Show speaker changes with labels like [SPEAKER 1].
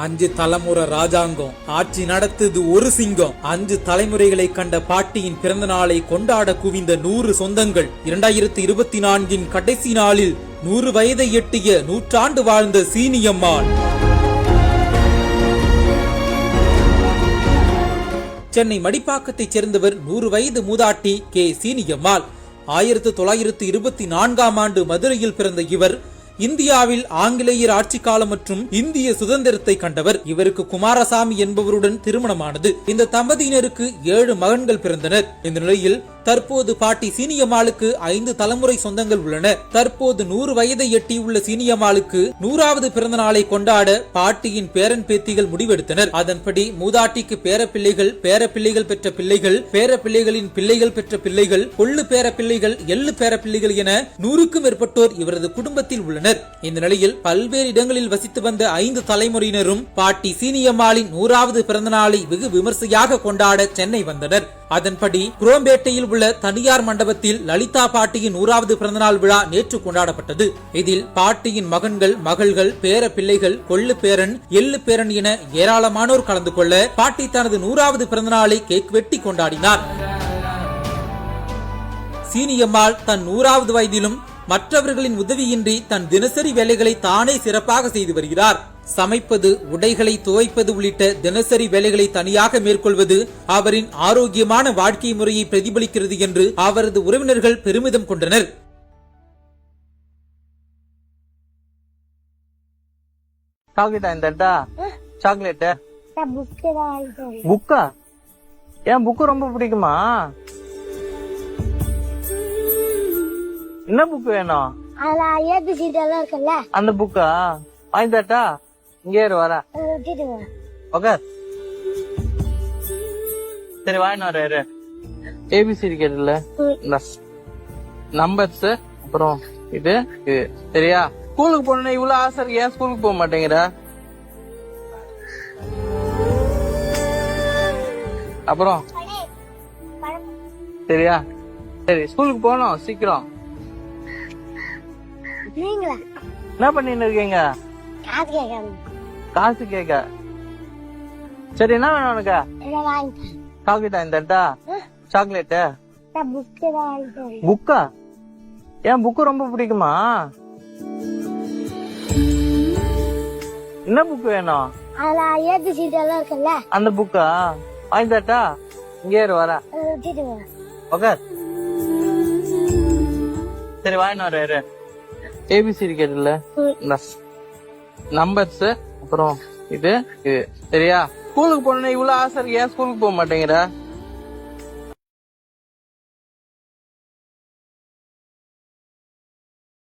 [SPEAKER 1] அஞ்சு தலைமுறை ராஜாங்கம். ஆட்சி நடத்துது ஒரு சிங்கம். அஞ்சு தலைமுறைகளை கண்ட பாட்டியின் பிறந்த நாளை கொண்டாட குவிந்த நூறு சொந்தங்கள். இரண்டாயிரத்தி இருபத்தி நான்கின் கடைசி நாளில் நூறு வயதை எட்டிய நூற்றாண்டு வாழ்ந்த சீனியம்மாள். சென்னை மடிப்பாக்கத்தைச் சேர்ந்தவர் நூறு வயது மூதாட்டி கே. சீனியம்மாள். ஆயிரத்து தொள்ளாயிரத்து இருபத்தி நான்காம் ஆண்டு மதுரையில் பிறந்த இவர் இந்தியாவில் ஆங்கிலேயர் ஆட்சி காலம் மற்றும் இந்திய சுதந்திரத்தை கண்டவர். இவருக்கு குமாரசாமி என்பவருடன் திருமணமானது. இந்த தம்பதியினருக்கு ஏழு மகன்கள் பிறந்தனர். இந்த நிலையில் தற்போது பாட்டி சீனியம்மாளுக்கு ஐந்து தலைமுறை சொந்தங்கள் உள்ளன. தற்போது நூறு வயதை எட்டியுள்ள சீனியம்மாளுக்கு நூறாவது பிறந்த நாளை கொண்டாட பாட்டியின் பேரன் பேத்திகள் முடிவெடுத்தனர். அதன்படி மூதாட்டிக்கு பேரப்பிள்ளைகள் பேரப்பிள்ளைகள் பெற்ற பிள்ளைகள் பேரப்பிள்ளைகளின் பிள்ளைகள் பெற்ற பிள்ளைகள் கொள்ளு பேரப்பிள்ளைகள் எள்ளு பேரப்பிள்ளைகள் என நூறுக்கும் மேற்பட்டோர் இவரது குடும்பத்தில் உள்ளனர். இந்த நிலையில் பல்வேறு இடங்களில் வசித்து வந்த ஐந்து தலைமுறையினரும் பாட்டி சீனியம்மாளின் நூறாவது பிறந்த நாளை வெகு விமர்சையாக கொண்டாட சென்னை வந்தனர். அதன்படி குரோம்பேட்டையில் உள்ள தனியார் மண்டபத்தில் லலிதா பாட்டியின் நூறாவது பிறந்தநாள் விழா நேற்று கொண்டாடப்பட்டது. இதில் பாட்டியின் மகன்கள் மகள்கள் பேர பிள்ளைகள் கொள்ளு பேரன் எள்ளு பேரன் என ஏராளமானோர் கலந்து கொள்ள பாட்டி தனது நூறாவது பிறந்தநாளை கேக் வெட்டி கொண்டாடினார். சீனியம்மாள் தன் நூறாவது வயதிலும் மற்றவர்களின் உதவியின்றி தன் தினசரி வேலைகளை தானே சிறப்பாக செய்து வருகிறார். சமைப்பது உடைகளை துவைப்பது உள்ளிட்ட தினசரி வேலைகளை தனியாக மேற்கொள்வது அவரின் ஆரோக்கியமான வாழ்க்கை முறையை பிரதிபலிக்கிறது என்று அவரது உறவினர்கள் பெருமிதம் கொண்டனர்.
[SPEAKER 2] புக்கு.
[SPEAKER 3] புக்கா ஏன் புக்கு ரொம்ப பிடிக்குமா? என்ன புக் வேணும்?
[SPEAKER 2] அதுல ஏபிசிடி எல்லாம் இருக்குல்ல.
[SPEAKER 3] அந்த புக்கா வாங்கி தரட்டா இங்கே இரு வர. ஓகே சரி வாங்கிட்டு வர இரு. ஏபிசி கேட்டுல. நம்பர்ஸ் அப்புறம் இது இது. சரியா? ஸ்கூலுக்கு போன இவ்வளவு ஆசை இருக்கு. ஏன் ஸ்கூலுக்கு போக மாட்டேங்கிற? அப்புறம்? சரியா? சரி ஸ்கூலுக்கு போகணும் சீக்கிரம். என்ன பண்ணிட்டு இருக்கீங்க?
[SPEAKER 2] காசு
[SPEAKER 3] கேட்க சரி என்ன வேணும் உனக்கு?
[SPEAKER 2] இதை வாங்கிட்டு
[SPEAKER 3] சாக்லேட்டா
[SPEAKER 2] புக்கு.
[SPEAKER 3] புக்கா ஏன் புக்கு ரொம்ப பிடிக்குமா? என்ன புக் வேணும்?
[SPEAKER 2] ஏபிசிடி
[SPEAKER 3] அந்த புக்கா வாங்கி தரட்டா? இங்கே வர. ஓகே சரி வாங்கிட்டு வர இரு. ஏபிசி கேட்டுல. நம்பர்ஸ் அப்புறம் இது இது சரியா? ஸ்கூலுக்கு போன இவ்வளவு ஆசை இருக்கு? ஏன் ஸ்கூலுக்கு போக மாட்டேங்கிற?